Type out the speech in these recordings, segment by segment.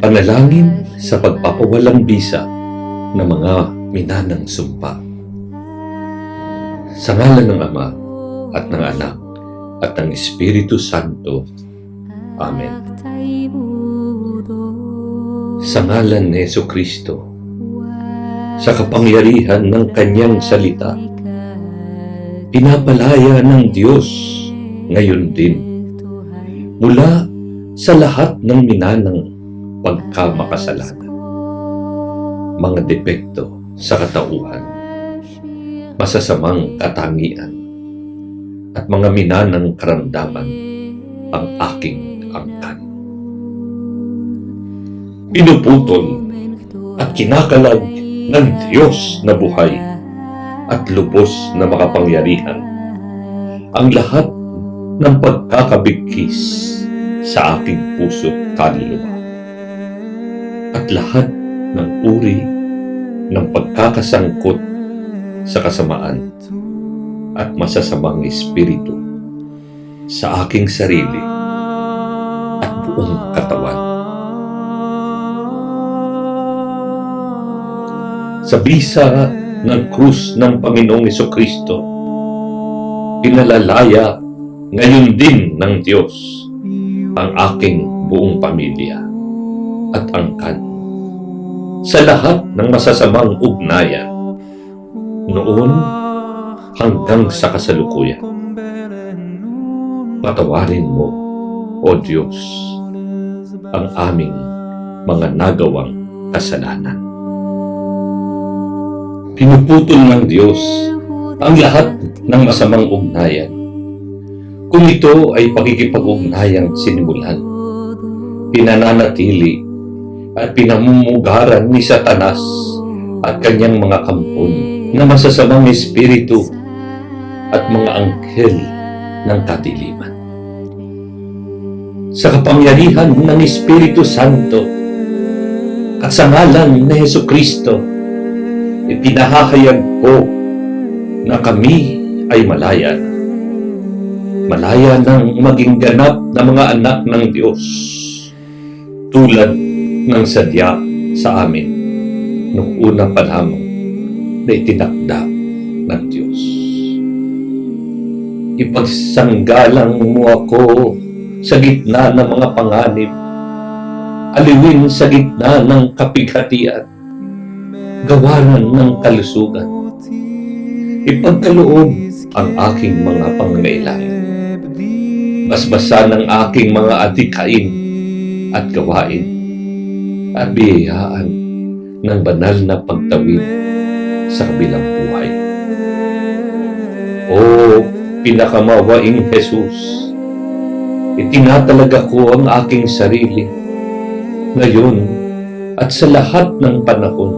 Panalangin sa pagpapawalang bisa ng mga minanang sumpa. Sa ngalan ng Ama at ng Anak at ng Espiritu Santo. Amen. Sa ngalan ni Yesu Kristo, sa kapangyarihan ng kanyang salita, pinapalaya ng Diyos ngayon din mula sa lahat ng minanang pagkamakasalanan, mga depekto sa katauhan, masasamang katangian, at mga minanang karamdaman ang aking angkan. Pinuputol at kinakalag ng Diyos na buhay at lubos na makapangyarihan ang lahat ng pagkakabigkis sa aking puso't kaluluwa at lahat ng uri ng pagkakasangkot sa kasamaan at masasamang espiritu sa aking sarili at buong katawan. Sa bisa ng krus ng Panginoong Kristo, pinalalaya ngayon din ng Diyos ang aking buong pamilya at angkan sa lahat ng masasamang ugnayan noon hanggang sa kasalukuyan. Patawarin mo, O Diyos, ang aming mga nagawang kasalanan. Pinuputol ng Diyos ang lahat ng masamang ugnayan. Kung ito ay pakikipag-ugnayang sinimulan, pinananatili at pinamumugaran ni Satanas at kanyang mga kampon na masasamang espiritu at mga anghel ng kadiliman. Sa kapangyarihan ng Espiritu Santo at sa ngalan ni Heso Kristo, ipinahahayag ko na kami ay malaya. Malaya ng maging ganap na mga anak ng Diyos tulad ng sadya sa amin nung una pa lamang na itinakda ng Diyos. Ipagsanggalang mo ako sa gitna ng mga panganib, aliwin sa gitna ng kapighatian, gawaran ng kalusugan. Ipagkaloob ang aking mga pangangailangan. Basbasa ng aking mga adikain at gawain at ng banal na pagtawid sa kabilang buhay. O pinakamawaing Jesus, itinatalaga ko ang aking sarili ngayon at sa lahat ng panahon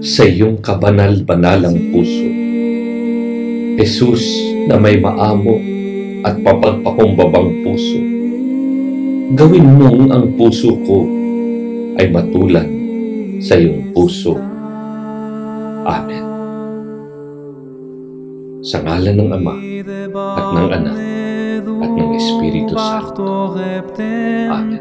sa iyong kabanal-banalang puso. Jesus na may maamo at papagpakumbabang puso. Gawin mong ang puso ko ay matulad sa iyong puso. Amen. Sa ngalan ng Ama at ng Anak at ng Espiritu Santo. Amen.